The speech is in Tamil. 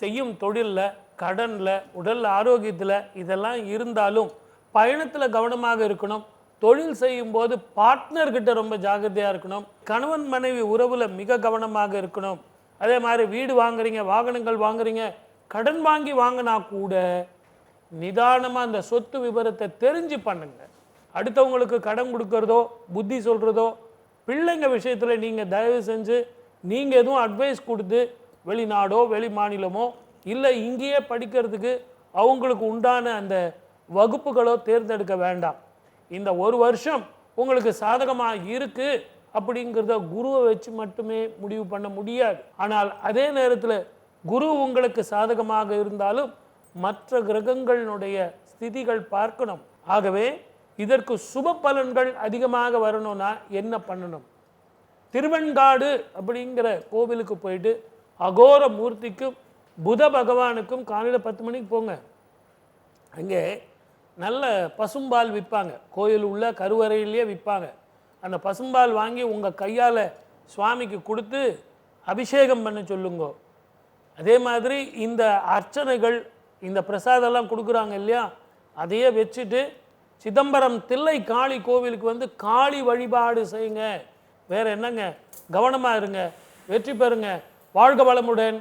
செய்யும் தொழிலில் கடனில் உடல் ஆரோக்கியத்தில் இதெல்லாம் இருந்தாலும் பயணத்தில் கவனமாக இருக்கணும். தொழில் செய்யும்போது பார்ட்னர்கிட்ட ரொம்ப ஜாக்கிரதையாக இருக்கணும். கணவன் மனைவி உறவில் மிக கவனமாக இருக்கணும். அதே மாதிரி வீடு வாங்குறீங்க வாகனங்கள் வாங்குறீங்க கடன் வாங்கி வாங்கினா கூட நிதானமாக அந்த சொத்து விவரத்தை தெரிஞ்சு பண்ணுங்க. அடுத்தவங்களுக்கு கடன் கொடுக்கறதோ புத்தி சொல்கிறதோ பிள்ளைங்க விஷயத்தில் நீங்கள் தயவு செஞ்சு நீங்கள் எதுவும் அட்வைஸ் கொடுத்து வெளிநாடோ வெளி மாநிலமோ இல்லை இங்கேயே படிக்கிறதுக்கு அவங்களுக்கு உண்டான அந்த வகுப்புகளோ தேர்ந்தெடுக்க வேண்டாம். இந்த ஒரு வருஷம் உங்களுக்கு சாதகமாக இருக்குது அப்படிங்கிறத குருவை வச்சு மட்டுமே முடிவு பண்ண முடியாது. ஆனால் அதே நேரத்தில் குரு உங்களுக்கு சாதகமாக இருந்தாலும் மற்ற கிரகங்களினுடைய ஸ்திதிகள் பார்க்கணும். ஆகவே இதற்கு சுப பலன்கள் அதிகமாக வரணும்னா என்ன பண்ணணும்? திருவெண்காடு அப்படிங்கிற கோவிலுக்கு போயிட்டு அகோர மூர்த்திக்கும் புத பகவானுக்கும் காலையில் பத்து மணிக்கு போங்க. அங்கே நல்ல பசும்பால் விற்பாங்க. கோயில் உள்ள கருவறையிலேயே விற்பாங்க. அந்த பசும்பால் வாங்கி உங்கள் கையால் சுவாமிக்கு கொடுத்து அபிஷேகம் பண்ண சொல்லுங்க. அதே மாதிரி இந்த அர்ச்சனைகள் இந்த பிரசாதம்லாம் கொடுக்குறாங்க இல்லையா? அதையே வச்சுட்டு சிதம்பரம் தில்லை காளி கோவிலுக்கு வந்து காளி வழிபாடு செய்யுங்க. வேறு என்னங்க? கவனமாக இருங்க. வெற்றி பெறுங்க. வாழ்க வளமுடன்.